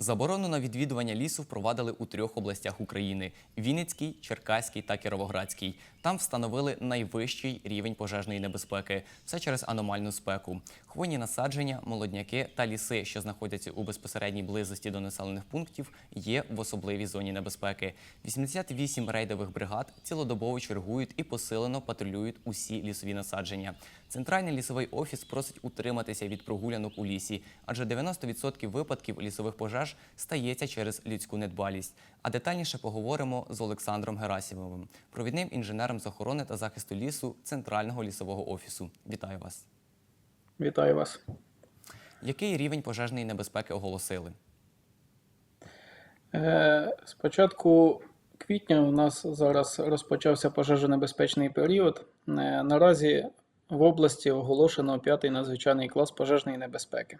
Заборону на відвідування лісу впровадили у трьох областях України: Вінницький, Черкаський та Кіровоградський. Там встановили найвищий рівень пожежної небезпеки. Все через аномальну спеку. Хвойні насадження, молодняки та ліси, що знаходяться у безпосередній близості до населених пунктів, є в особливій зоні небезпеки. 88 рейдових бригад цілодобово чергують і посилено патрулюють усі лісові насадження. Центральний лісовий офіс просить утриматися від прогулянок у лісі, адже 90% випадків лісових пожеж стається через людську недбалість. А детальніше поговоримо з Олександром Герасімовим, провідним інженером з охорони та захисту лісу Центрального лісового офісу. Вітаю вас. Вітаю вас. Який рівень пожежної небезпеки оголосили? Е, З початку квітня у нас зараз розпочався пожежонебезпечний період. Е, Наразі в області оголошено п'ятий надзвичайний клас пожежної небезпеки.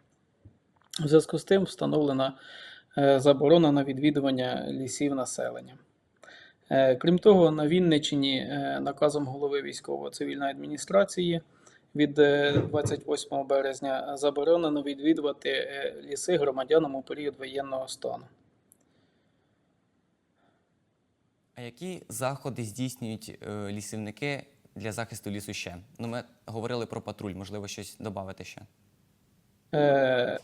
У зв'язку з тим встановлена е, заборона на відвідування лісів населення. Е, Крім того, на Вінниччині е, наказом голови військово-цивільної адміністрації від е, 28 березня заборонено відвідувати ліси громадянам у період воєнного стану. А які заходи здійснюють лісівники для захисту лісу ще? Ну, ми говорили про патруль, можливо, щось додати ще. Е,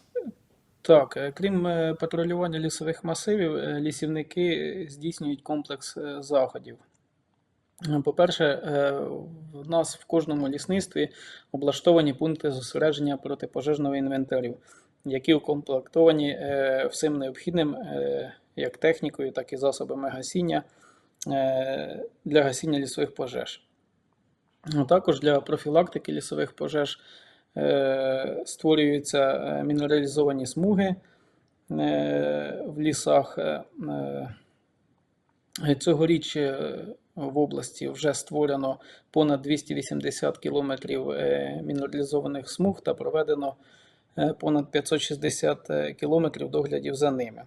Так, е, крім е, патрулювання лісових масивів, е, лісівники здійснюють комплекс заходів. По-перше, в нас в кожному лісництві облаштовані пункти зосередження протипожежного інвентарю, які укомплектовані всім необхідним, як технікою, так і засобами гасіння для гасіння лісових пожеж. Також для профілактики лісових пожеж е, створюються е, мінералізовані смуги е, в лісах. Цьогоріч в області вже створено понад 280 кілометрів мінералізованих смуг та проведено понад 560 е, кілометрів доглядів за ними.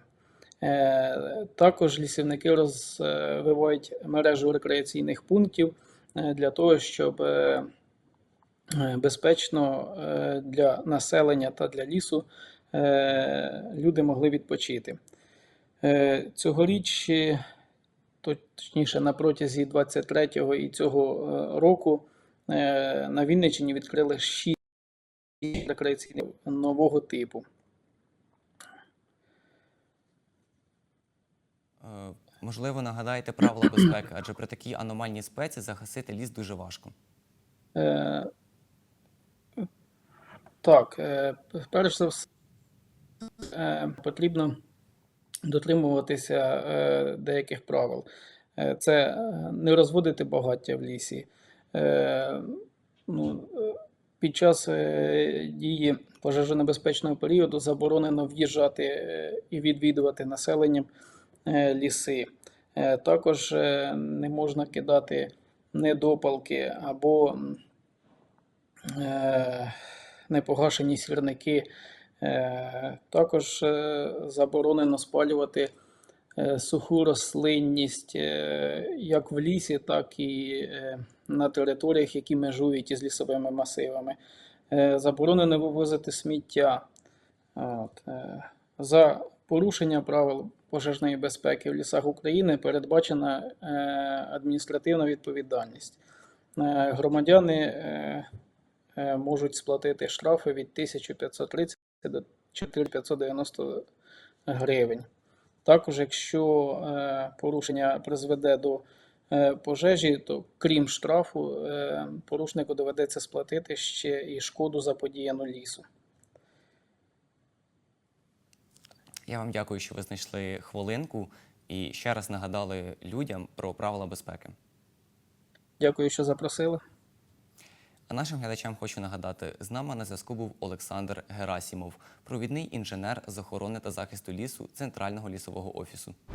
Також лісівники розвивають мережу рекреаційних пунктів для того, щоб е, е, безпечно е, для населення та для лісу е, люди могли відпочити. Е, Цьогоріч, е, точніше, на протязі 23-го і цього е, року е, на Вінниччині відкрили 6 рекреаційних нового типу. Можливо, нагадаєте правила безпеки, адже при такій аномальній спеці загасити ліс дуже важко. Е, Так, е, перш за все, е, потрібно дотримуватися е, деяких правил. Е, Це е, не розводити багаття в лісі. Е, Ну, е, під час е, дії пожежонебезпечного періоду заборонено в'їжджати е, і відвідувати населенням е, ліси. Е, Також е, не можна кидати недопалки або е, непогашені сірники. Е, Також е, заборонено спалювати е, суху рослинність е, як в лісі, так і е, на територіях, які межують із лісовими масивами. Е, Заборонено вивозити сміття. От, е, За порушення правил пожежної безпеки в лісах України передбачена е, адміністративна відповідальність. Е, Громадяни е, можуть сплатити штрафи від 1530 до 4590 гривень. Також, якщо порушення призведе до пожежі, то крім штрафу, порушнику доведеться сплатити ще і шкоду заподіяну лісу. Я вам дякую, що ви знайшли хвилинку і ще раз нагадали людям про правила безпеки. Дякую, що запросили. А нашим глядачам хочу нагадати: з нами на зв'язку був Олександр Герасімов, провідний інженер з охорони та захисту лісу Центрального лісового офісу.